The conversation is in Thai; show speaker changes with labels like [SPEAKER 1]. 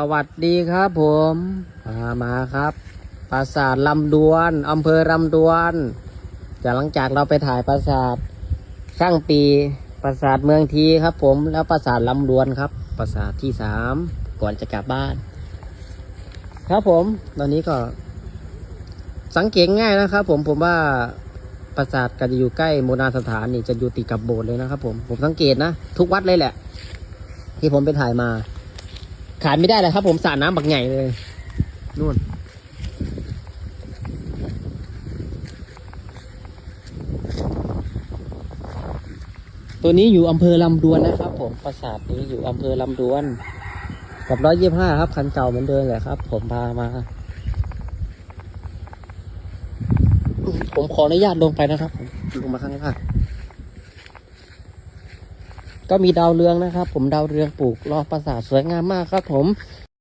[SPEAKER 1] สวัสดีครับผมมามาครับ ปราสาทลำดวนอำเภอลำดวนจากหลังจากเราไปถ่ายปราสาทช่างปี ปราสาทเมืองทีครับ ผมแล้วปราสาทลำดวนครับ ปราสาทที่สามก่อนจะกลับบ้าน ครับผม ตอนนี้ก็ สังเกตง่ายนะครับ ผมผมว่าปราสาทก็จะอยู่ใกล้โบราณสถานนี่จะอยู่ติดกับโบสถ์เลยนะครับ ผมผมสังเกตนะทุกวัดเลยแหละ ที่ผมไปถ่ายมา ขายไม่ได้เลยครับ ผมสระน้ำบักใหญ่เลยนู่นตัวนี้อยู่อำเภอลำดวนนะครับ ผมปราสาทนี้อยู่อำเภอลำดวน กับร้อยยี่ห้าครับคันเก่าเหมือนเดิมแหละครับ ผมพามา ผมขออนุญาตลงไปนะครับ ลงมาข้างล่าง ก็มีดาวเรืองนะครับ ผมดาวเรืองปลูกรอบปราสาทสวยงามมากครับผม